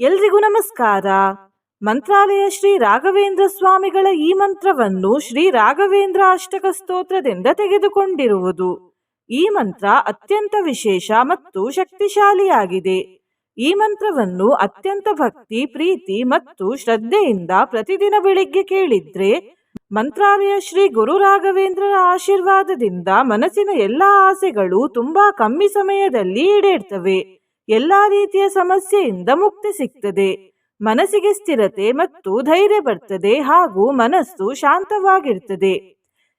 ಎಲ್ರಿಗೂ ನಮಸ್ಕಾರ. ಮಂತ್ರಾಲಯ ಶ್ರೀ ರಾಘವೇಂದ್ರ ಸ್ವಾಮಿಗಳ ಈ ಮಂತ್ರವನ್ನು ಶ್ರೀ ರಾಘವೇಂದ್ರ ಅಷ್ಟಕ ಸ್ತೋತ್ರದಿಂದ ತೆಗೆದುಕೊಂಡಿರುವುದು. ಈ ಮಂತ್ರ ಅತ್ಯಂತ ವಿಶೇಷ ಮತ್ತು ಶಕ್ತಿಶಾಲಿಯಾಗಿದೆ. ಈ ಮಂತ್ರವನ್ನು ಅತ್ಯಂತ ಭಕ್ತಿ, ಪ್ರೀತಿ ಮತ್ತು ಶ್ರದ್ಧೆಯಿಂದ ಪ್ರತಿದಿನ ಬೆಳಿಗ್ಗೆ ಕೇಳಿದ್ರೆ ಮಂತ್ರಾಲಯ ಶ್ರೀ ಗುರು ರಾಘವೇಂದ್ರರ ಆಶೀರ್ವಾದದಿಂದ ಮನಸ್ಸಿನ ಎಲ್ಲಾ ಆಸೆಗಳು ತುಂಬಾ ಕಮ್ಮಿ ಸಮಯದಲ್ಲಿ ಈಡೇರ್ತವೆ. ಎಲ್ಲಾ ರೀತಿಯ ಸಮಸ್ಯೆಯಿಂದ ಮುಕ್ತಿ ಸಿಗ್ತದೆ. ಮನಸ್ಸಿಗೆ ಸ್ಥಿರತೆ ಮತ್ತು ಧೈರ್ಯ ಬರ್ತದೆ ಹಾಗೂ ಮನಸ್ಸು ಶಾಂತವಾಗಿರ್ತದೆ.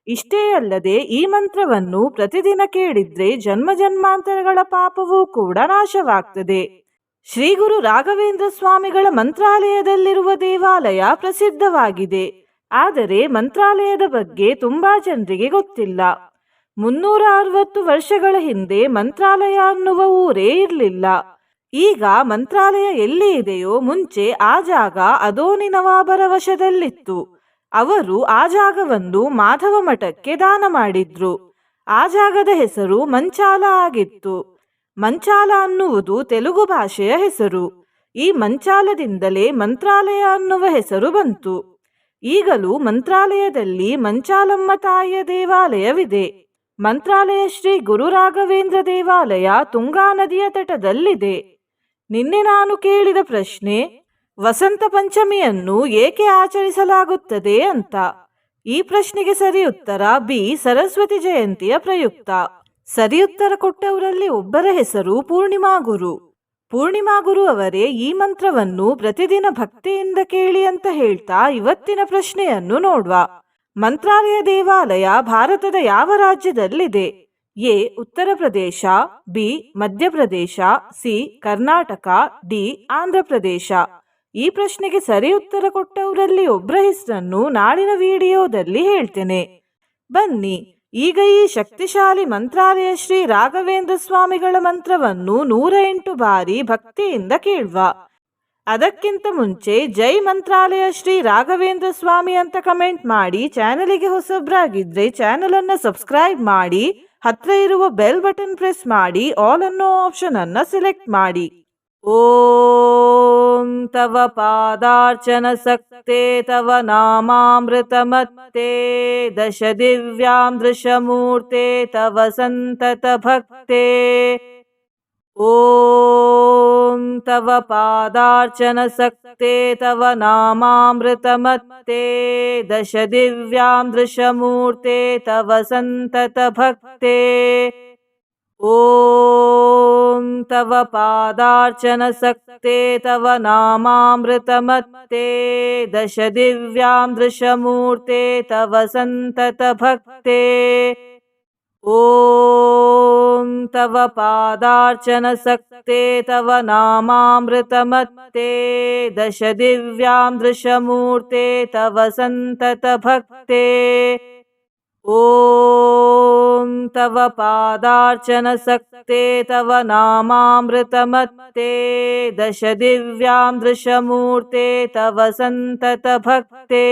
ಇಷ್ಟೇ ಅಲ್ಲದೆ ಈ ಮಂತ್ರವನ್ನು ಪ್ರತಿದಿನ ಕೇಳಿದ್ರೆ ಜನ್ಮ ಜನ್ಮಾಂತರಗಳ ಪಾಪವೂ ಕೂಡ ನಾಶವಾಗ್ತದೆ. ಶ್ರೀ ಗುರು ರಾಘವೇಂದ್ರ ಸ್ವಾಮಿಗಳ ಮಂತ್ರಾಲಯದಲ್ಲಿರುವ ದೇವಾಲಯ ಪ್ರಸಿದ್ಧವಾಗಿದೆ. ಆದರೆ ಮಂತ್ರಾಲಯದ ಬಗ್ಗೆ ತುಂಬಾ ಜನರಿಗೆ ಗೊತ್ತಿಲ್ಲ. ಮುನ್ನೂರ ಅರವತ್ತು ವರ್ಷಗಳ ಹಿಂದೆ ಮಂತ್ರಾಲಯ ಅನ್ನುವ ಊರೇ ಇರಲಿಲ್ಲ. ಈಗ ಮಂತ್ರಾಲಯ ಎಲ್ಲಿ ಇದೆಯೋ ಮುಂಚೆ ಆ ಜಾಗ ಅದೋನಿ ನವಾಬರ ವಶದಲ್ಲಿತ್ತು. ಅವರು ಆ ಜಾಗವನ್ನು ಮಾಧವ ಮಠಕ್ಕೆ ದಾನ ಮಾಡಿದ್ರು. ಆ ಜಾಗದ ಹೆಸರು ಮಂಚಾಲ ಆಗಿತ್ತು. ಮಂಚಾಲ ಅನ್ನುವುದು ತೆಲುಗು ಭಾಷೆಯ ಹೆಸರು. ಈ ಮಂಚಾಲದಿಂದಲೇ ಮಂತ್ರಾಲಯ ಅನ್ನುವ ಹೆಸರು ಬಂತು. ಈಗಲೂ ಮಂತ್ರಾಲಯದಲ್ಲಿ ಮಂಚಾಲಮ್ಮ ತಾಯಿಯ ದೇವಾಲಯವಿದೆ. ಮಂತ್ರಾಲಯ ಶ್ರೀ ಗುರು ರಾಘವೇಂದ್ರ ದೇವಾಲಯ ತುಂಗಾ ನದಿಯ ತಟದಲ್ಲಿದೆ. ನಿನ್ನೆ ನಾನು ಕೇಳಿದ ಪ್ರಶ್ನೆ, ವಸಂತ ಪಂಚಮಿಯನ್ನು ಏಕೆ ಆಚರಿಸಲಾಗುತ್ತದೆ ಅಂತ. ಈ ಪ್ರಶ್ನೆಗೆ ಸರಿ ಉತ್ತರ, ಬಿ, ಸರಸ್ವತಿ ಜಯಂತಿಯ ಪ್ರಯುಕ್ತ. ಸರಿ ಉತ್ತರ ಕೊಟ್ಟವರಲ್ಲಿ ಒಬ್ಬರ ಹೆಸರು ಪೂರ್ಣಿಮಾ ಗುರು. ಪೂರ್ಣಿಮಾ ಗುರು ಅವರೇ ಈ ಮಂತ್ರವನ್ನು ಪ್ರತಿದಿನ ಭಕ್ತಿಯಿಂದ ಕೇಳಿ ಅಂತ ಹೇಳ್ತಾ ಇವತ್ತಿನ ಪ್ರಶ್ನೆಯನ್ನು ನೋಡುವ. ಮಂತ್ರಾಲಯ ದೇವಾಲಯ ಭಾರತದ ಯಾವ ರಾಜ್ಯದಲ್ಲಿದೆ? A. Uttar Pradesh, B. Madhya Pradesh C. Karnataka, D. Andhra Pradesh. ಈ ಪ್ರಶ್ನೆಗೆ ಸರಿ ಉತ್ತರ ಕೊಟ್ಟವರಲ್ಲಿ ಒಬ್ಬರ ಹೆಸರನ್ನು ನಾಳಿನ ವಿಡಿಯೋದಲ್ಲಿ ಹೇಳ್ತೇನೆ. ಬನ್ನಿ, ಈಗ ಈ ಶಕ್ತಿಶಾಲಿ ಮಂತ್ರಾಲಯ ಶ್ರೀ ರಾಘವೇಂದ್ರ ಸ್ವಾಮಿಗಳ ಮಂತ್ರವನ್ನು ನೂರ ಎಂಟು ಬಾರಿ ಭಕ್ತಿಯಿಂದ ಕೇಳುವ. ಅದಕ್ಕಿಂತ ಮುಂಚೆ ಜೈ ಮಂತ್ರಾಲಯ ಶ್ರೀ ರಾಘವೇಂದ್ರ ಸ್ವಾಮಿ ಅಂತ ಕಮೆಂಟ್ ಮಾಡಿ ಚಾನಲಿಗೆ ಹೊಸಬ್ರಾಗಿದ್ರೆ ಚಾನಲ್ ಅನ್ನ ಸಬ್ಸ್ಕ್ರೈಬ್ ಮಾಡಿ, ಹತ್ರ ಇರುವ ಬೆಲ್ ಬಟನ್ ಪ್ರೆಸ್ ಮಾಡಿ, ಆಲ್ ಅನ್ನೋ ಆಪ್ಷನ್ ಅನ್ನ ಸೆಲೆಕ್ಟ್ ಮಾಡಿ. ಓಂ ತವ ಪಾದಾರ್ಚನ ಸಕ್ತೆ ತವ ನಾಮಾಮೃತಮತ್ತೆ, ದಶ ದಿವ್ಯಾಂ ದೃಶಮೂರ್ತೆ ತವ ಸಂತತ ಭಕ್ತೆ. ॐ तव पादार्चनसक्षते तव नामामृतमत्ते दश दिव्यां दृशमूर्ते तव सन्ततभक्ते। ॐ तव पादार्चनसक्सते तव नामामृतमत्ते दश दिव्यां दृशमूर्ते तव सन्ततभक्ते। ॐ तव पादार्चनसक्ते तव नामामृतमत्ते दश दिव्यां दृशमूर्ते तव सन्ततभक्ते। ॐ तव पादार्चनसक्ते तव नामामृतमत्ते दश दिव्यां दृशमूर्ते तव सन्ततभक्ते।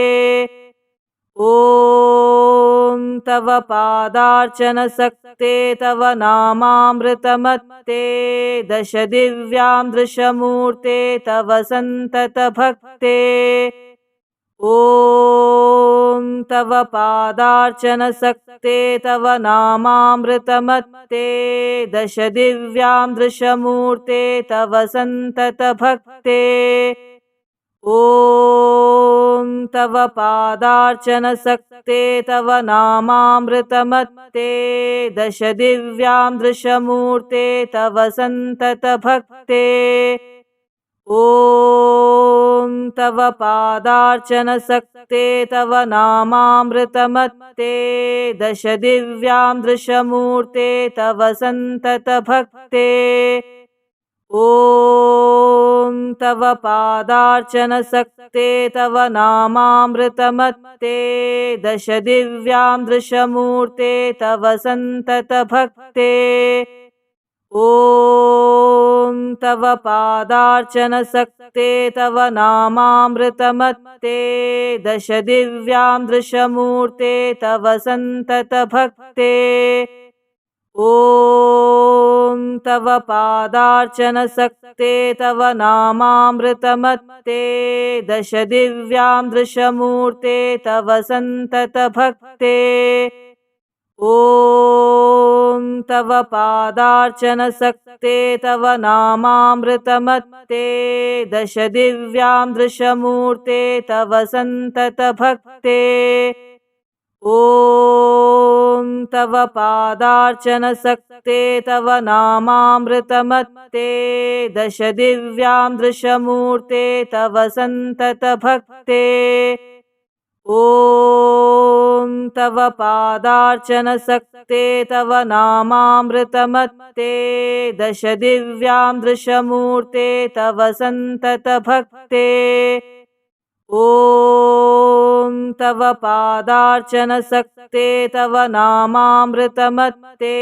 ॐ तव पादार्चनसक्षते तव नामामृतमत्ते दश दिव्यां दृशमूर्ते तव सन्ततभक्ते। ॐ तव पादार्चनसक्सते तव नामामृतमत्ते दश दिव्यां दृशमूर्ते तव सन्ततभक्ते। ॐ तव पादार्चनसक्ते तव नामामृतमत्ते दश दिव्यां दृशमूर्ते तव सन्ततभक्ते। ॐ तव पादार्चनसक्ते तव नामामृतमत्ते दश दिव्यां दृशमूर्ते तव सन्ततभक्ते। ॐ तव पादार्चनसक्ते तव नामामृतमत्ते दश दिव्यां दृशमूर्ते तव सन्ततभक्ते। ॐ तव पादार्चनसक्ते तव नामामृतमत्ते दश दिव्यां दृशमूर्ते तव सन्ततभक्ते। ॐ तव पादार्चनसक्ते तव नामामृतमत्ते दश दिव्यां दृशमूर्ते तव सन्ततभक्ते। ॐ तव पादार्चनसक्ते तव नामामृतमत्ते दश दिव्यां दृशमूर्ते तव सन्ततभक्ते ॐ तव पादार्चनसक्ते तव नामामृतमत्ते दश दिव्यां दृशमूर्ते तव सन्ततभक्ते। ॐ तव पादार्चनसक्ते तव नामामृतमत्ते दश दिव्यां दृशमूर्ते तव सन्ततभक्ते ॐ तव पादार्चनसक्ते तव नामामृतमत्ते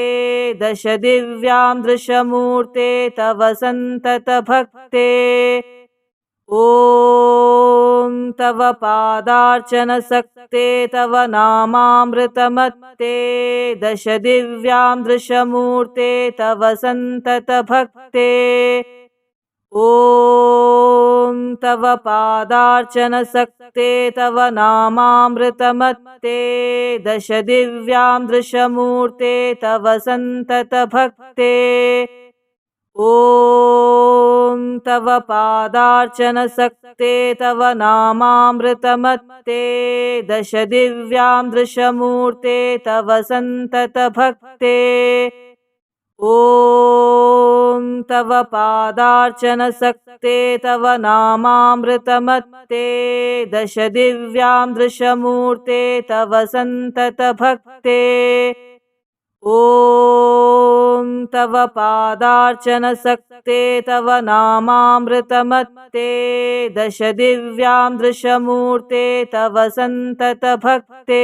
दश दिव्यां दृशमूर्ते तव सन्ततभक्ते। ॐ तव पादार्चनसक्ते तव नामामृतमत्ते दश दिव्यां दृशमूर्ते तव सन्ततभक्ते ॐ तव पादार्चनसक्ते तव नामामृतमत्ते दश दिव्यां दृशमूर्ते तव सन्ततभक्ते। ॐ तव पादार्चनसक्ते तव नामामृतमत्ते दश दिव्यां दृशमूर्ते तव सन्ततभक्ते ॐ तव पादार्चनसक्ते तव नामामृतमत्ते दश दिव्यां दृशमूर्ते तव सन्ततभक्ते। ॐ तव पादार्चनसक्ते तव नामामृतमत्ते दश दिव्यां दृशमूर्ते तव सन्ततभक्ते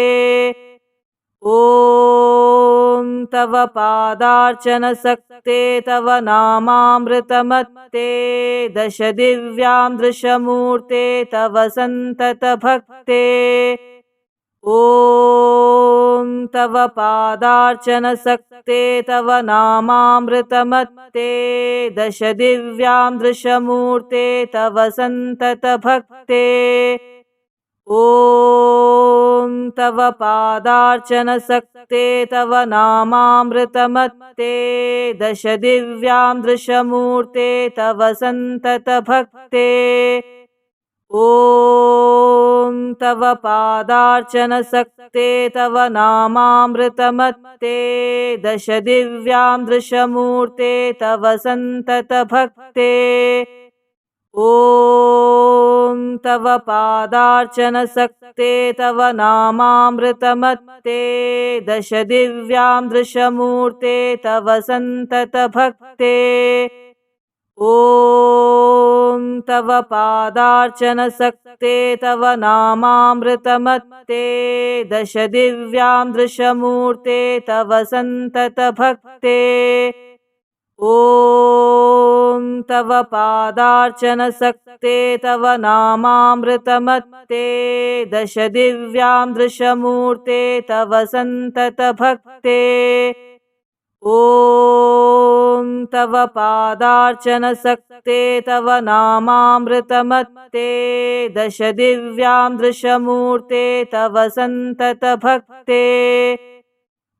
ॐ तव पादार्चनसक्ते तव नामामृतमत्ते दश दिव्यां दृशमूर्ते तव सन्ततभक्ते। ॐ तव पादार्चनसक्ते तव नामामृतमत्ते दश दिव्यां दृशमूर्ते तव सन्ततभक्ते ॐ तव पादार्चनसक्ते तव नामामृतमत्ते दश दिव्यां दृशमूर्ते तव सन्ततभक्ते। ॐ तव पादार्चनसक्ते तव नामामृतमत्ते दश दिव्यां दृशमूर्ते तव सन्ततभक्ते ॐ तव पादार्चनसक्ते तव नामामृतमत्ते दश दिव्यां दृशमूर्ते तव सन्ततभक्ते। ॐ तव पादार्चनसक्ते तव नामामृतमत्ते दश दिव्यां दृशमूर्ते तव सन्ततभक्ते ॐ तव पादार्चनसक्ते तव नामामृतमत्ते दश दिव्यां दृशमूर्ते तव सन्ततभक्ते। ॐ तव पादार्चनसक्ते तव नामामृतमत्ते दश दिव्यां दृशमूर्ते तव सन्ततभक्ते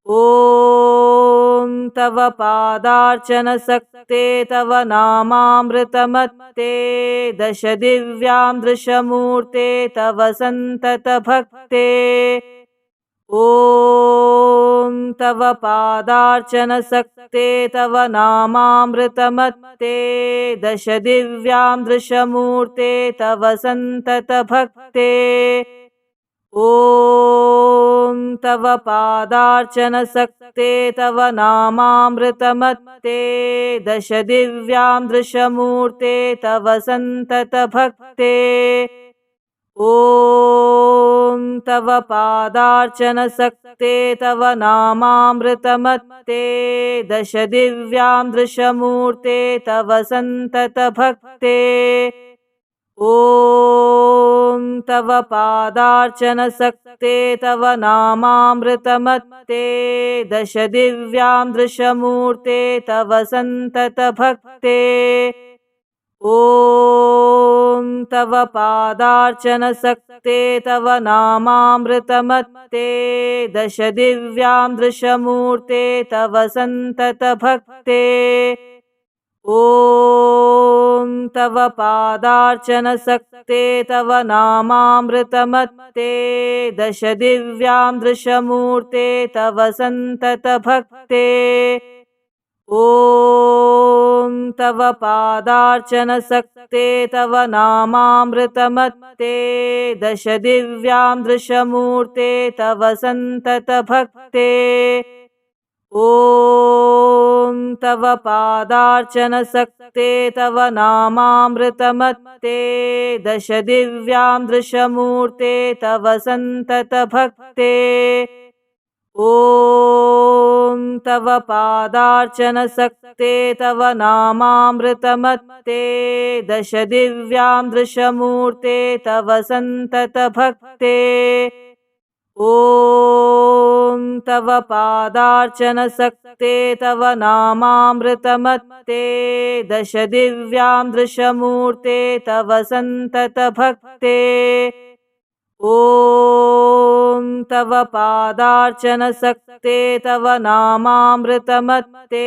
ॐ तव पादार्चनसक्ते तव नामामृतमत्ते दश दिव्यां दृशमूर्ते तव सन्ततभक्ते। ॐ तव पादार्चनसक्ते तव नामामृतमत्ते दश दिव्यां दृशमूर्ते तव सन्ततभक्ते। ॐ तव पादार्चनसक्ते तव नामामृतमत्ते, दश दिव्यां दृशमूर्ते तव सन्ततभक्ते। ॐ तव पादार्चनसक्ते तव नामामृतमत्ते, दश दिव्यां दृशमूर्ते तव सन्ततभक्ते। ॐ तव पादार्चनसक्ते तव नामामृतमत्ते दश दिव्यां दृशमूर्ते तव सन्ततभक्ते। ॐ तव पादार्चनसक्ते तव नामामृतमत्ते दश दिव्यां दृशमूर्ते तव सन्ततभक्ते। ॐ तव पादार्चनसक्ते तव नामामृतमत्ते दश दिव्यां दृशमूर्ते तव सन्ततभक्ते। ॐ तव पादार्चनसक्ते तव नामामृतमत्ते दश दिव्यां दृशमूर्ते तव सन्ततभक्ते ॐ तव पादार्चनसक्ते तव नामामृतमत्ते दश दिव्यां दृशमूर्ते तव सन्ततभक्ते। ॐ तव पादार्चनसक्ते तव नामामृतमत्ते दश दिव्यां दृशमूर्ते तव सन्ततभक्ते ॐ तव पादार्चनसक्ते तव नामामृतमत्ते दश दिव्यां दृशमूर्ते तव सन्ततभक्ते। ॐ तव पादार्चनसक्ते तव नामामृतमत्ते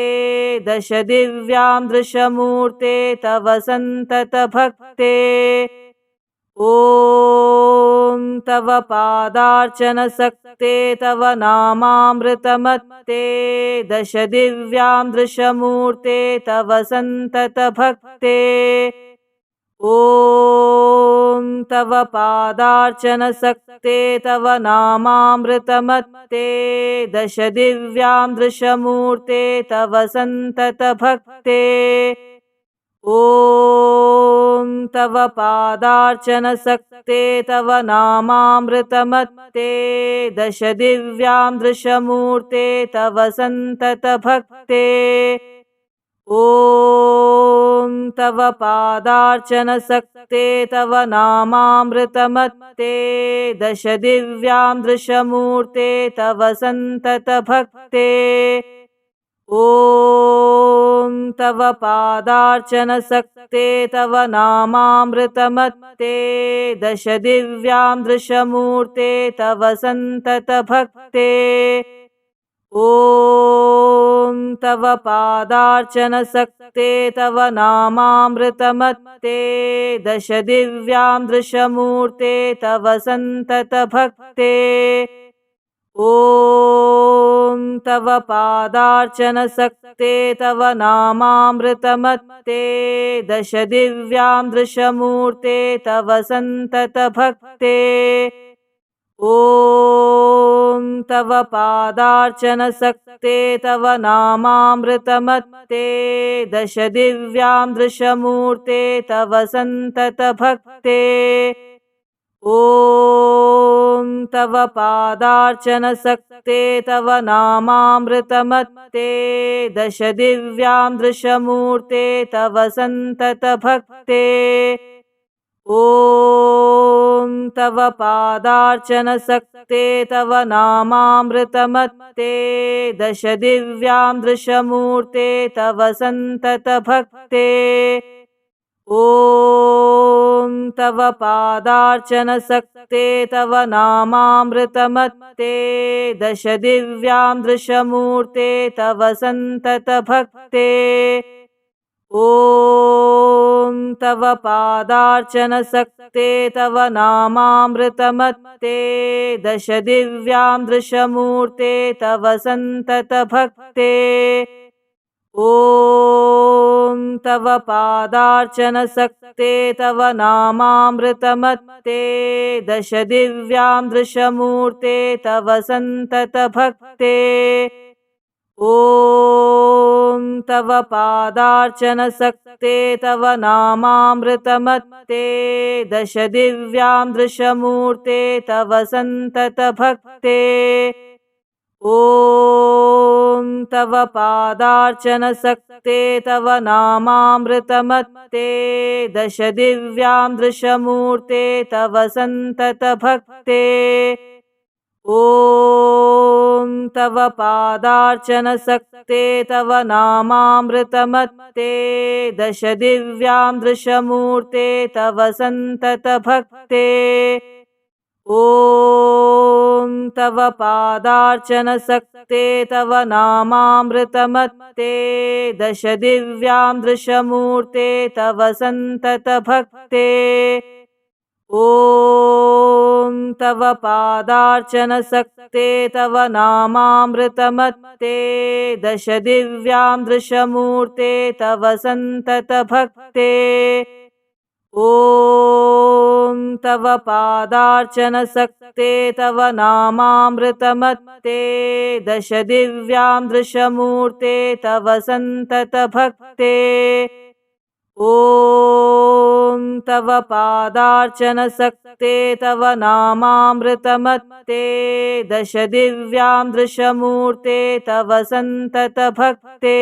दश दिव्यां दृशमूर्ते तव सन्ततभक्ते ॐ तव पादार्चनसक्ते तव नामामृतमत्ते दश दिव्यां दृशमूर्ते तव सन्ततभक्ते। ॐ तव पादार्चनसक्ते तव नामामृतमत्ते दश दिव्यां दृशमूर्ते तव सन्ततभक्ते ॐ तव पादार्चनसक्ते तव नामामृतमत्ते दश दिव्यां दृशमूर्ते तव सन्ततभक्ते। ॐ तव पादार्चनसक्ते तव नामामृतमत्ते दश दिव्यां दृशमूर्ते तव सन्ततभक्ते ॐ तव पादार्चनसक्ते तव नामामृतमत्ते दश दिव्यां दृशमूर्ते तव सन्ततभक्ते। ॐ तव पादार्चनसक्ते तव नामामृतमत्ते दश दिव्यां दृशमूर्ते तव सन्ततभक्ते ॐ तव पादार्चनसक्ते तव नामामृतमत्ते दश दिव्यां दृशमूर्ते तव सन्ततभक्ते। ॐ तव पादार्चनसक्ते तव नामामृतमत्ते दश दिव्यां दृशमूर्ते तव सन्ततभक्ते ॐ तव पादार्चनसक्ते तव नामामृतमत्ते दश दिव्यां दृशमूर्ते तव सन्ततभक्ते। ॐ तव पादार्चनसक्ते तव नामामृतमत्ते दश दिव्यां दृशमूर्ते तव सन्ततभक्ते ॐ तव पादार्चनसक्ते तव नामामृतमत्ते दश दिव्यां दृशमूर्ते तव सन्ततभक्ते। ॐ तव पादार्चनसक्ते तव नामामृतमत्ते दश दिव्यां दृशमूर्ते तव सन्ततभक्ते ॐ तव पादार्चनसक्ते तव नामामृतमत्ते दश दिव्यां दृशमूर्ते तव सन्ततभक्ते। ॐ तव पादार्चनसक्ते तव नामामृतमत्ते दश दिव्यां दृशमूर्ते तव सन्ततभक्ते ॐ तव पादार्चनसक्ते तव नामामृतमत्ते दश दिव्यां दृशमूर्ते तव सन्ततभक्ते। ॐ तव पादार्चनसक्ते तव नामामृतमत्ते दश दिव्यां दृशमूर्ते तव सन्ततभक्ते ॐ तव पादार्चनसक्ते तव नामामृतमत्ते दश दिव्यां दृशमूर्ते तव सन्ततभक्ते। ॐ तव पादार्चनसक्ते तव नामामृतमत्ते दश दिव्यां दृशमूर्ते तव सन्ततभक्ते ॐ तव पादार्चनसक्ते तव नामामृतमत्ते दश दिव्यां दृशमूर्ते तव सन्ततभक्ते। ॐ तव पादार्चनसक्ते तव नामामृतमत्ते दश दिव्यां दृशमूर्ते तव सन्ततभक्ते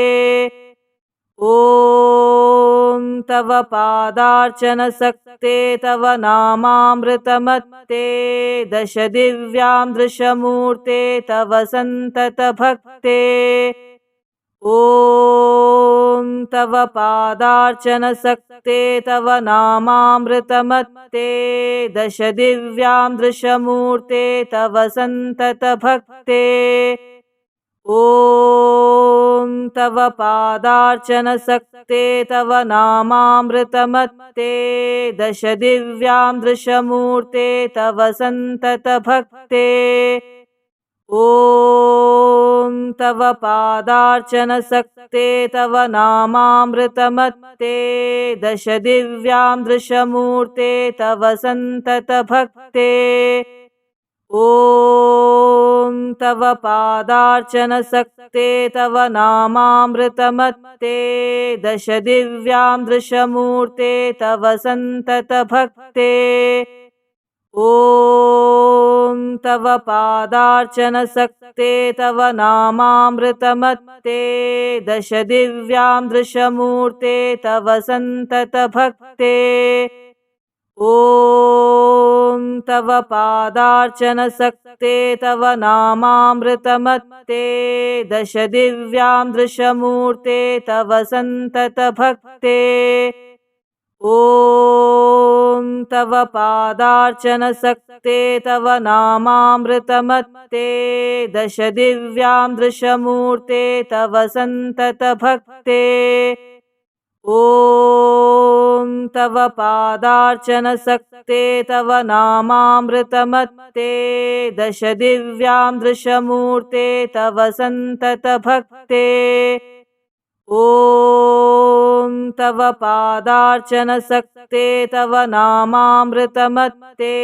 ॐ तव पादार्चनसक्ते तव नामामृतमत्ते दश दिव्यां दृशमूर्ते तव सन्ततभक्ते। ॐ तव पादार्चनसक्ते तव नामामृतमत्ते दश दिव्यां दृशमूर्ते तव सन्ततभक्ते ॐ तव पादार्चनसक्ते तव नामामृतमत्ते दश दिव्यां दृशमूर्ते तव सन्ततभक्ते। ॐ तव पादार्चनसक्ते तव नामामृतमत्ते दश दिव्यां दृशमूर्ते तव सन्ततभक्ते ॐ तव पादार्चनसक्ते तव नामामृतमत्ते दश दिव्यां दृशमूर्ते तव सन्ततभक्ते। ॐ तव पादार्चनसक्ते तव नामामृतमत्ते दश दिव्यां दृशमूर्ते तव सन्ततभक्ते ॐ तव पादार्चनसक्ते तव नामामृतमत्ते दश दिव्यां दृशमूर्ते तव सन्ततभक्ते। ॐ तव पादार्चनसक्ते तव नामामृतमत्ते दश दिव्यां दृशमूर्ते तव सन्ततभक्ते ॐ तव पादार्चनसक्ते तव नामामृतमत्ते दश दिव्यां दृशमूर्ते तव सन्ततभक्ते। ॐ तव पादार्चनसक्ते तव नामामृतमत्ते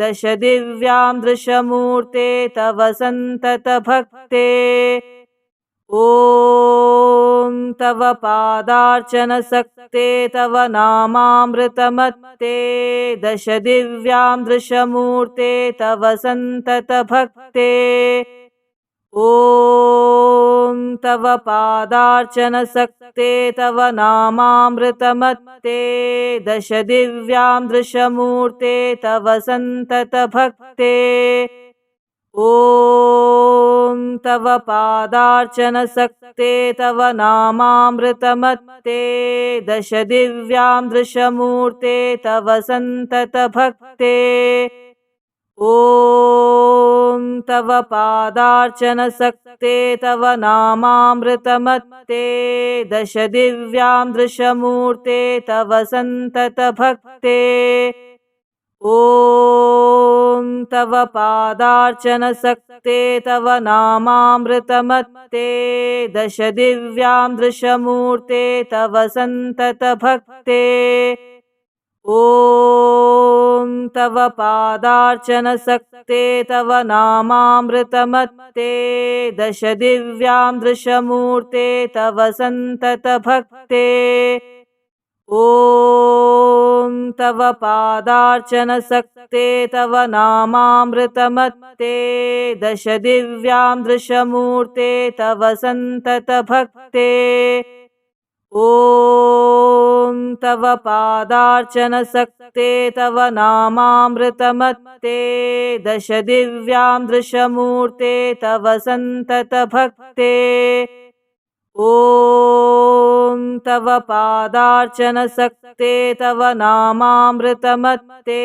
दश दिव्यां दृशमूर्ते तव सन्ततभक्ते ॐ तव पादार्चनसक्ते तव नामामृतमत्ते दश दिव्यां दृशमूर्ते तव सन्ततभक्ते। ॐ तव पादार्चनसक्ते तव नामामृतमत्ते दश दिव्यां दृशमूर्ते तव सन्ततभक्ते ॐ तव पादार्चनसक्ते तव नामामृतमत्ते दश दिव्यां दृशमूर्ते तव सन्ततभक्ते। ॐ तव पादार्चनसक्ते तव नामामृतमत्ते दश दिव्यां दृशमूर्ते तव सन्ततभक्ते ॐ तव पादार्चनसक्ते तव नामामृतमत्ते दश दिव्यां दृशमूर्ते तव सन्ततभक्ते। ॐ तव पादार्चनसक्ते तव नामामृतमत्ते दश दिव्यां दृशमूर्ते तव सन्ततभक्ते ॐ तव पादार्चनसक्ते तव नामामृतमत्ते दश दिव्यां दृशमूर्ते तव सन्ततभक्ते। ॐ तव पादार्चनसक्ते तव नामामृतमत्ते दश दिव्यां दृशमूर्ते तव सन्ततभक्ते ॐ तव पादार्चनसक्ते तव नामामृतमत्ते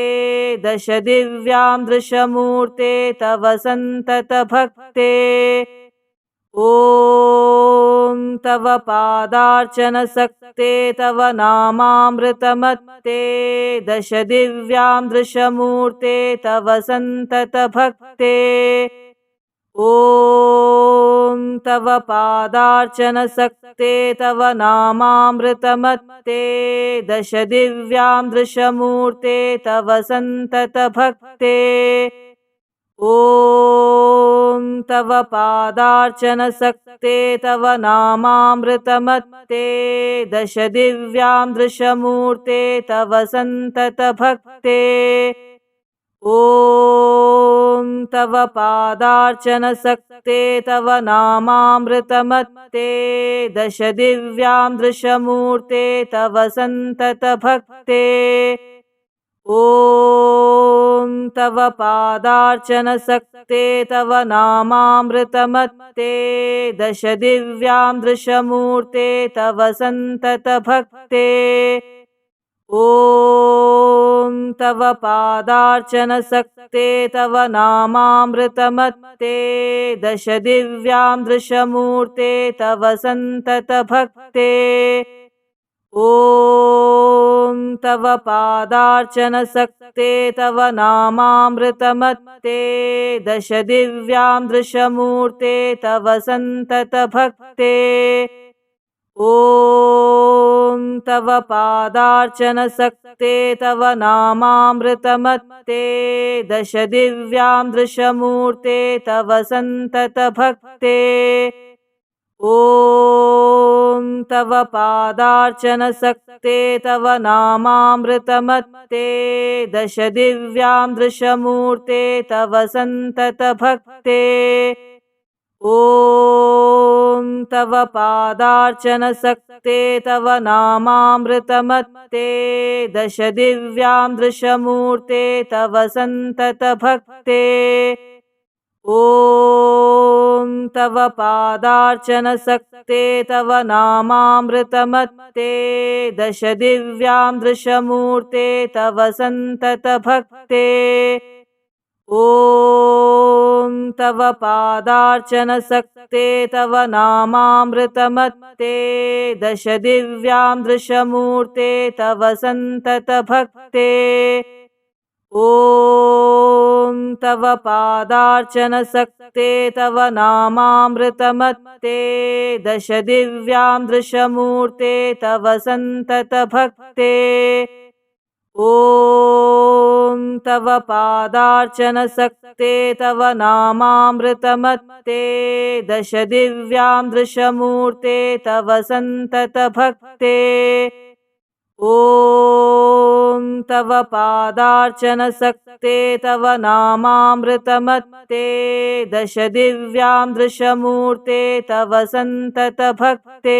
दश दिव्यां दृशमूर्ते तव सन्ततभक्ते। ॐ तव पादार्चनसक्ते तव नामामृतमत्ते दश दिव्यां दृशमूर्ते तव सन्ततभक्ते। ॐ तव पादार्चनसक्ते तव नामामृतमत्ते दश दिव्यां दृशमूर्ते तव सन्ततभक्ते। ॐ तव पादार्चनसक्ते तव नामामृतमत्ते दश दिव्यां दृशमूर्ते तव सन्ततभक्ते। ॐ तव पादार्चनसक्ते तव नामामृतमत्ते दश दिव्यां दृशमूर्ते तव सन्ततभक्ते। ॐ तव पादार्चनसक्ते तव नामामृतमत्ते दश दिव्यां दृशमूर्ते तव सन्ततभक्ते। ॐ तव पादार्चनसक्ते तव नामामृतमत्ते दश दिव्यां दृशमूर्ते तव सन्ततभक्ते। ॐ तव पादार्चनसक्ते तव नामामृतमत्ते दश दिव्यां दृशमूर्ते तव सन्ततभक्ते। ॐ तव पादार्चनसक्ते तव नामामृतमत्ते दश दिव्यां दृशमूर्ते तव सन्ततभक्ते। ॐ तव पादार्चनसक्ते तव नामामृतमत्ते दश दिव्यां दृशमूर्ते तव सन्ततभक्ते ॐ तव पादार्चनसक्ते तव नामामृतमत्ते दश दिव्यां दृशमूर्ते तव सन्ततभक्ते। ॐ तव पादार्चनसक्ते तव नामामृतमत्ते दश दिव्यां दृशमूर्ते तव सन्ततभक्ते ॐ तव पादार्चनसक्ते तव नामामृतमत्ते दश दिव्यां दृशमूर्ते तव सन्ततभक्ते। ॐ तव पादार्चनसक्ते तव नामामृतमत्ते दश दिव्यां दृशमूर्ते तव सन्ततभक्ते ॐ तव पादार्चनसक्ते तव नामामृतमत्ते दश दिव्यां दृशमूर्ते तव सन्ततभक्ते। ॐ तव पादार्चनसक्ते तव नामामृतमत्ते दश दिव्यां दृशमूर्ते तव सन्ततभक्ते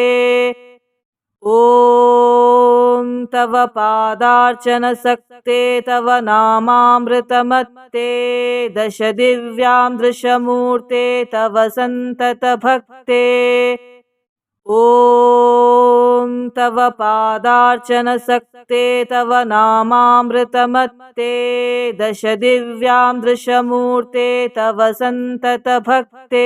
ॐ तव पादार्चनसक्ते तव नामामृतमत्ते दश दिव्यां दृशमूर्ते तव सन्ततभक्ते। ॐ तव पादार्चनसक्ते तव नामामृतमत्ते दश दिव्यां दृशमूर्ते तव सन्ततभक्ते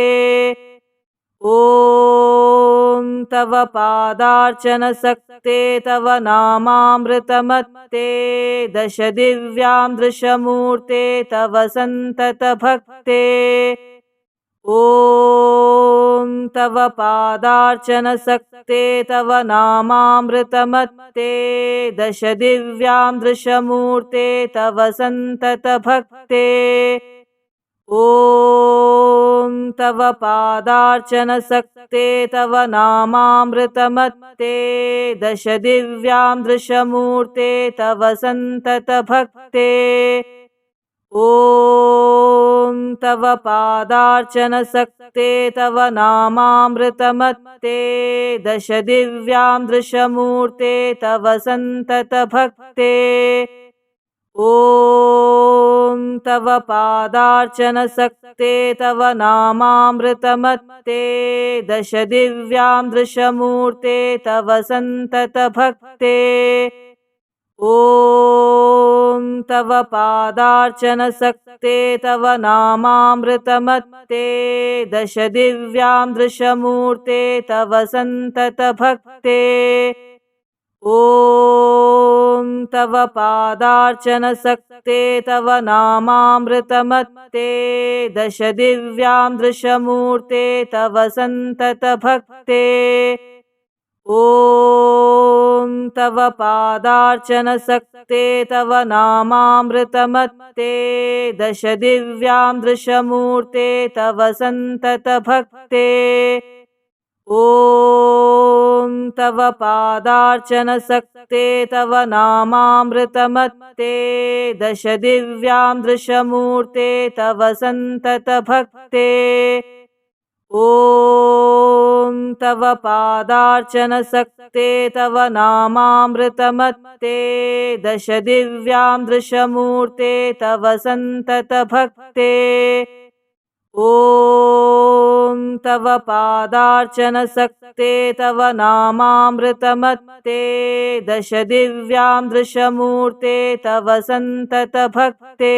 ॐ तव पादार्चनसक्ते तव नामामृतमत्ते दश दिव्यां दृशमूर्ते तव सन्ततभक्ते। ॐ तव पादार्चनसक्ते तव नामामृतमत्ते दश दिव्यां दृशमूर्ते तव सन्ततभक्ते ॐ तव पादार्चनसक्ते तव नामामृतमत्ते दश दिव्यां दृशमूर्ते तव सन्ततभक्ते। ॐ तव पादार्चनसक्ते तव नामामृतमत्ते दश दिव्यां दृशमूर्ते तव सन्ततभक्ते ॐ तव पादार्चनसक्ते तव नामामृतमत्ते दश दिव्यां दृशमूर्ते तव सन्ततभक्ते। ॐ तव पादार्चनसक्ते तव नामामृतमत्ते दश दिव्यां दृशमूर्ते तव सन्ततभक्ते ॐ तव पादार्चनसक्ते तव नामामृतमत्ते दश दिव्यां दृशमूर्ते तव सन्ततभक्ते। ॐ तव पादार्चनसक्ते तव नामामृतमत्ते दश दिव्यां दृशमूर्ते तव सन्ततभक्ते ॐ तव पादार्चनसक्ते तव नामामृतमत्ते दश दिव्यां दृशमूर्ते तव सन्ततभक्ते। ॐ तव पादार्चनसक्ते तव नामामृतमत्ते दश दिव्यां दृशमूर्ते तव सन्ततभक्ते ॐ तव पादार्चनसक्ते तव नामामृतमत्ते दश दिव्यां दृशमूर्ते तव सन्ततभक्ते